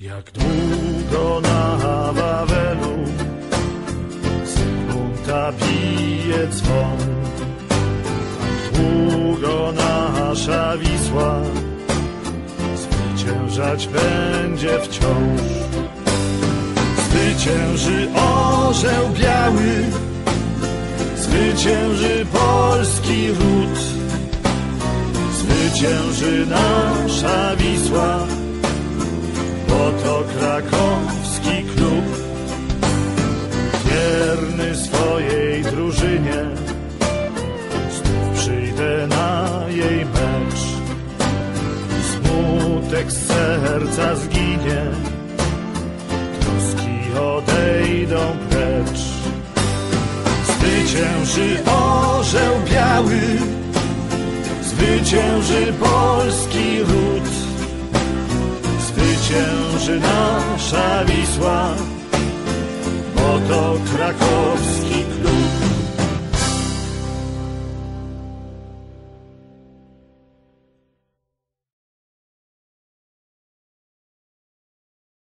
Jak długo na Wawelu Zygmunta bije dzwon. Tak długo nasza Wisła Zwyciężać będzie wciąż. Zwycięży orzeł biały Zwycięży polski ród. Zwycięży nasza Wisła krakowski klub Wierny swojej drużynie. Znów przyjdę na jej mecz. Smutek z serca zginie. Troski odejdą precz. Zwycięży orzeł biały. Zwycięży polski ród Zwycięży nasza Wisła, bo to krakowski